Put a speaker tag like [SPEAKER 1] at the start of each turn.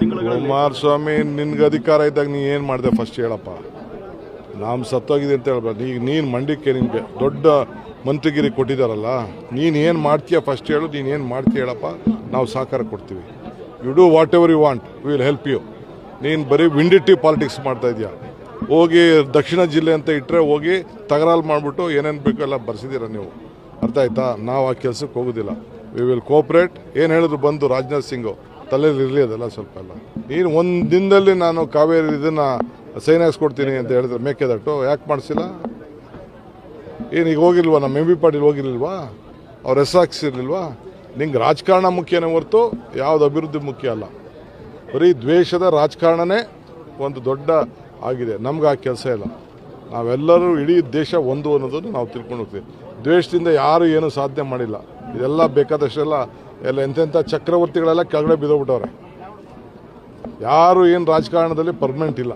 [SPEAKER 1] ಕುಮಾರಸ್ವಾಮಿ ನಿನ್ಗೆ ಅಧಿಕಾರ ಇದ್ದಾಗ ನೀ ಏನು ಮಾಡಿದೆ ಫಸ್ಟ್ ಹೇಳಪ್ಪ. ನಾವು ಸತ್ತೋಗಿದೆ ಅಂತ ಹೇಳ್ಬಾರ್ದು ಈಗ ನೀನು ಮಂಡಿಕೆ ನಿಮಗೆ ದೊಡ್ಡ ಮಂತ್ರಿಗಿರಿ ಕೊಟ್ಟಿದ್ದಾರಲ್ಲ ನೀನು ಏನು ಮಾಡ್ತೀಯ ಫಸ್ಟ್ ಹೇಳು, ನೀನು ಏನು ಮಾಡ್ತೀಯ ಹೇಳಪ್ಪ. ನಾವು ಸಹಕಾರ ಕೊಡ್ತೀವಿ. You do whatever you want will help you ನೀನು ಬರೀ ವಿಂಡಿಟಿವ್ ಪಾಲಿಟಿಕ್ಸ್ ಮಾಡ್ತಾ ಇದೆಯಾ. ಹೋಗಿ ದಕ್ಷಿಣ ಜಿಲ್ಲೆ ಅಂತ ಇಟ್ಟರೆ ಹೋಗಿ ತಗರಾಲ್ ಮಾಡಿಬಿಟ್ಟು ಏನೇನು ಬೇಕೋ ಎಲ್ಲ ಬರ್ಸಿದ್ದೀರ ನೀವು. ಅರ್ಥ ಆಯ್ತಾ? ನಾವು ಆ ಕೆಲಸಕ್ಕೆ ಹೋಗೋದಿಲ್ಲ. ವಿ ವಿಲ್ ಕೋಪ್ರೇಟ್ ಏನು ಹೇಳಿದ್ರು ಬಂದು ರಾಜನಾಥ್ ಸಿಂಗು. ತಲೆಯಲ್ಲಿ ಅದೆಲ್ಲ ಸ್ವಲ್ಪ ಎಲ್ಲ. ನೀನು ಒಂದು ದಿನದಲ್ಲಿ ನಾನು ಕಾವೇರಿ ಇದನ್ನು ಸೈನ್ ಹಾಕ್ಸ್ಕೊಡ್ತೀನಿ ಅಂತ ಹೇಳಿದ್ರೆ ಮೇಕೆದಟ್ಟು ಯಾಕೆ ಮಾಡಿಸಿಲ್ಲ? ಏನು ಈಗ ಹೋಗಿಲ್ವಾ? ನಮ್ಮ ಎಂ ಬಿ ಪಾಟೀಲ್ ಹೋಗಿರ್ಲಿಲ್ವಾ? ಅವ್ರ ಹೆಸರು ಹಾಕ್ಸಿರ್ಲಿಲ್ವಾ? ನಿಂಗೆ ರಾಜಕಾರಣ ಮುಖ್ಯನೇ ಹೊರತು ಯಾವುದು ಅಭಿವೃದ್ಧಿ ಮುಖ್ಯ ಅಲ್ಲ. ಬರೀ ದ್ವೇಷದ ರಾಜಕಾರಣನೇ ಒಂದು ದೊಡ್ಡ ಆಗಿದೆ. ನಮ್ಗೆ ಆ ಕೆಲಸ ಇಲ್ಲ. ನಾವೆಲ್ಲರೂ ಇಡೀ ದೇಶ ಒಂದು ಅನ್ನೋದನ್ನು ನಾವು ತಿಳ್ಕೊಂಡು ಹೋಗ್ತೀವಿ. ದ್ವೇಷದಿಂದ ಯಾರು ಏನು ಸಾಧನೆ ಮಾಡಿಲ್ಲ. ಇದೆಲ್ಲ ಬೇಕಾದಷ್ಟೆಲ್ಲ ಎಲ್ಲ ಎಂತೆಂಥ ಚಕ್ರವರ್ತಿಗಳೆಲ್ಲ ಕೆಳಗಡೆ ಬಿದ್ದೋಗ್ಬಿಟ್ಟವ್ರೆ. ಯಾರು ಏನು ರಾಜಕಾರಣದಲ್ಲಿ ಪರ್ಮನೆಂಟ್ ಇಲ್ಲ.